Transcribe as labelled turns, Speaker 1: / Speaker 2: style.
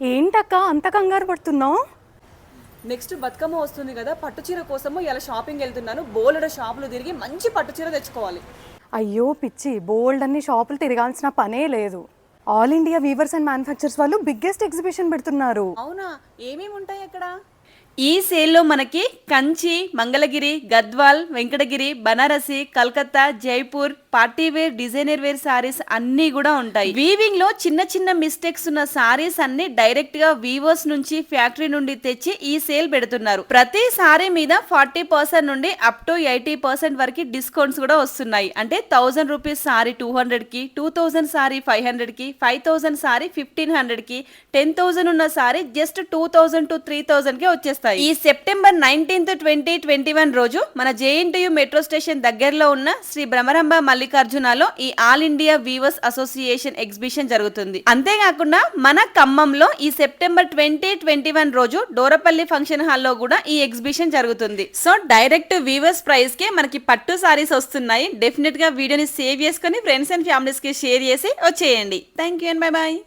Speaker 1: ఏంటక్క అంత కంగారు పడుతున్నావు?
Speaker 2: నెక్స్ట్ బతుకమ్మ వస్తుంది కదా పట్టు చీర కోసము ఇలా షాపింగ్ వెళ్తున్నాను. బోలెడ షాపులు తిరిగి మంచి పట్టు చీర తెచ్చుకోవాలి.
Speaker 1: అయ్యో పిచ్చి బోల్డ్ అన్ని షాపులు తిరగాల్సిన పనే లేదు. All India weavers and manufacturers వాళ్ళు బిగ్గెస్ట్ ఎగ్జిబిషన్ పెడుతున్నారు.
Speaker 2: అవునా? ఏమేమి ఉంటాయి అక్కడ?
Speaker 3: ఈ సేల్లో మనకి Kanchi Mangalagiri Gadwal Venkatagiri Banarasi Calcutta Jaipur party wear designer wear sarees అన్ని కూడా ఉంటాయి. వీవింగ్లో చిన్న చిన్న మిస్టేక్స్ ఉన్న సారీస్ అన్ని డైరెక్ట్గా వీవర్స్ నుంచి ఫ్యాక్టరీ నుండి తెచ్చి ఈ సేల్ పెడుతున్నారు. ప్రతి సారీ మీద ఫార్టీ పర్సెంట్ నుండి అప్ టు ఎయిటీ పర్సెంట్ వరకు డిస్కౌంట్స్ కూడా వస్తున్నాయి. అంటే థౌసండ్ రూపీస్ సారీ టూ హండ్రెడ్కి టూ థౌసండ్ సారీ ఫైవ్ హండ్రెడ్కి ఫైవ్ థౌసండ్ సారీ ఫిఫ్టీన్ హండ్రెడ్కి టెన్ థౌసండ్ ఉన్న sari just two thousand to three థౌసండ్కి వచ్చేస్తాయి. ఈ September nineteenth twenty twenty one రోజు మన జేఎన్టీయు మెట్రో స్టేషన్ దగ్గరలో ఉన్న శ్రీ భ్రమరంభ మల్లికార్జునలో ఈ all India weavers association exhibition జరుగుతుంది. అంతేకాకుండా మన ఖమ్మంలో ఈ సెప్టెంబర్ ట్వంటీ ట్వంటీ వన్ రోజు డోరపల్లి ఫంక్షన్ హాల్లో కూడా ఈ ఎగ్జిబిషన్ జరుగుతుంది. సో డైరెక్ట్ వీవర్స్ ప్రైస్ కే మనకి పట్టు సారీస్ వస్తున్నాయి. డెఫినెట్గా వీడియోని సేవ్ చేసుకొని ఫ్రెండ్స్ అండ్ ఫ్యామిలీస్కి షేర్ చేసి వచ్చేయండి. Thank you and bye bye